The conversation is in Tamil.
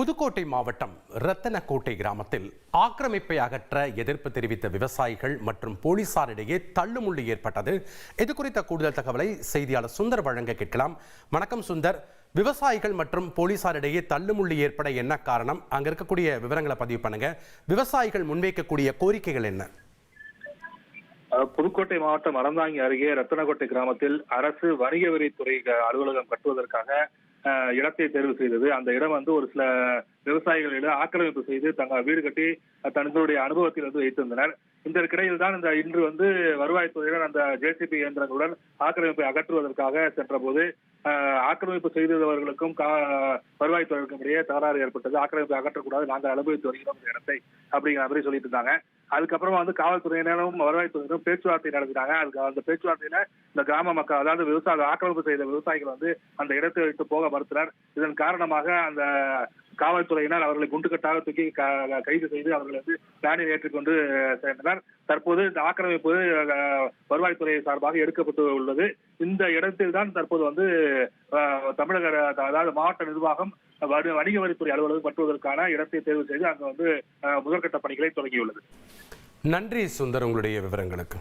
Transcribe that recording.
புதுக்கோட்டை மாவட்டம் ரத்தனக்கோட்டை கிராமத்தில் ஆக்கிரமிப்பை அகற்ற எதிர்ப்பு தெரிவித்த விவசாயிகள் மற்றும் போலீசாரிடையே தள்ளுமுள்ளு ஏற்பட்டது. இது குறித்த கூடுதல் தகவலை செய்தியாளர் சுந்தர் வழங்க கேட்கலாம். வணக்கம் சுந்தர். விவசாயிகள் மற்றும் போலீசாரிடையே தள்ளுமுள்ளு ஏற்பட என்ன காரணம்? அங்க இருக்கக்கூடிய விவரங்களை பதிவு பண்ணுங்க. விவசாயிகள் முன்வைக்கக்கூடிய கோரிக்கைகள் என்ன? புதுக்கோட்டை மாவட்டம் அறந்தாங்கி அருகே ரத்தனக்கோட்டை கிராமத்தில் அரசு வணிக வரித்துறை அலுவலகம் கட்டுவதற்காக இடத்தை தேர்வு செய்தது. அந்த இடம் வந்து ஒரு சில விவசாயிகளிடம் ஆக்கிரமிப்பு செய்து தங்கள் வீடு கட்டி தங்களுடைய அனுபவத்தில் வந்து வைத்திருந்தனர் இந்த கிடையில் தான் இந்த இன்று வந்து வருவாய்த்துறையுடன் அந்த ஜேசிபி இயந்திரங்களுடன் ஆக்கிரமிப்பை அகற்றுவதற்காக சென்றபோது ஆக்கிரமிப்பு செய்தவர்களுக்கும் கா- வருவாய்த்துறைக்கும் இடையே தகராறு ஏற்பட்டது. ஆக்கிரமிப்பை அகற்றக்கூடாது. நாங்கள் அனுபவித்து வருகிறோம் இந்த இடத்தை அப்படிங்கிற மாதிரி சொல்லிட்டு இருந்தாங்க. அதுக்கப்புறமா வந்து காவல்துறையினரும் வருவாய்த்துறையினரும் பேச்சுவார்த்தை நடத்தினாங்க. அதுக்கு அந்த பேச்சுவார்த்தையில இந்த கிராம மக்கள் அதாவது விவசாய ஆக்கிரமிப்பு செய்த விவசாயிகள் வந்து அந்த இடத்தை விட்டு போக மறுத்தனர். இதன் காரணமாக அந்த காவல்துறையினர் அவர்களை குண்டுகட்டாக தூக்கி கைது செய்து அவர்களை வந்து வேனில் ஏற்றிக்கொண்டு சேர்ந்தனர் தற்போது இந்த ஆக்கிரமிப்பு வருவாய்த்துறை சார்பாக எடுக்கப்பட்டு உள்ளது. இந்த இடத்தில் தான் தற்போது வந்து தமிழக அதாவது மாவட்ட நிர்வாகம் வணிக வரித்துறை அலுவலகம் பற்றுவதற்கான இடத்தை தேர்வு செய்து அங்கு வந்து முதற்கட்ட பணிகளை தொடங்கியுள்ளது. நன்றி சுந்தர் உங்களுடைய விவரங்களுக்கு.